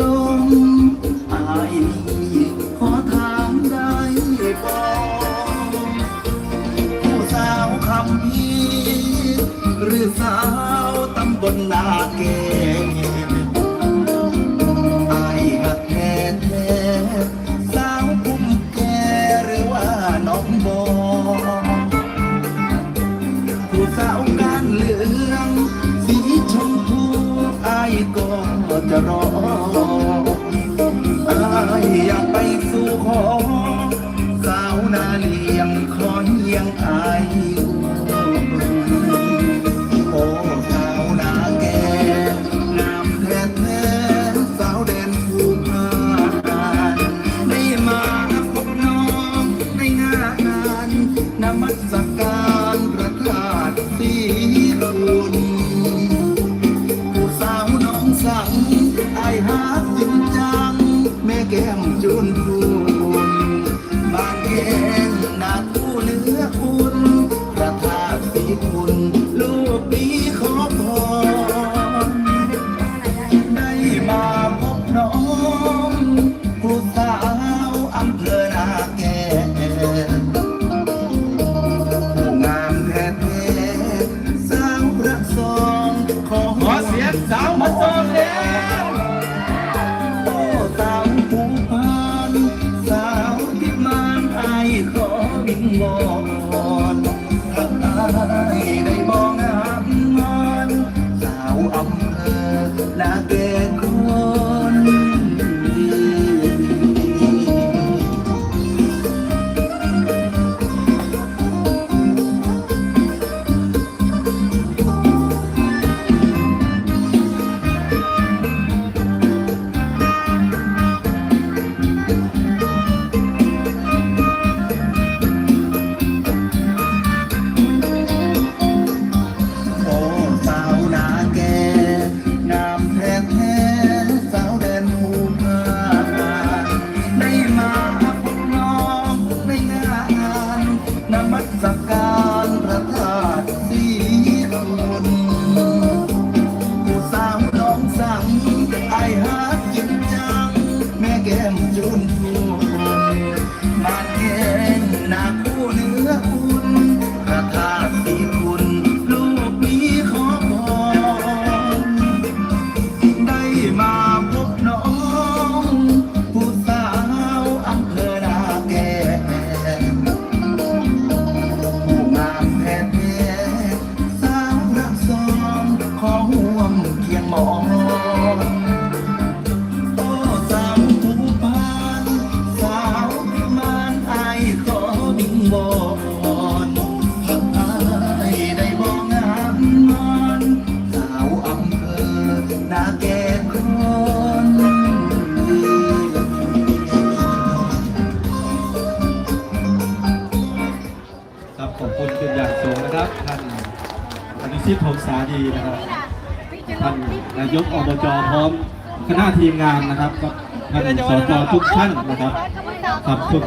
ลมอายนี่ขอถามได้บ่ผู้สาวคำพีร์หรือสาวตำบลนาเกอายหักแท้แท้สาวคุ้มแกหรือว่าน้องบอผู้สาวการเหลือง สีชมพูอายก็จะรอ นาเลียงคอเยียงอายโอ้สาวนาแก่งามแท้แท้สาวแดนภูพานได้มาพบน้องในงานนนามัส ขอบคุณเป็นอย่างสูงนะครับ ท่านอนุชิตพงษาดีนะครับ ท่านนายกอบจพร้อมคณะทีมงานนะครับกับท่านสจทุกท่านนะครับขอบคุณ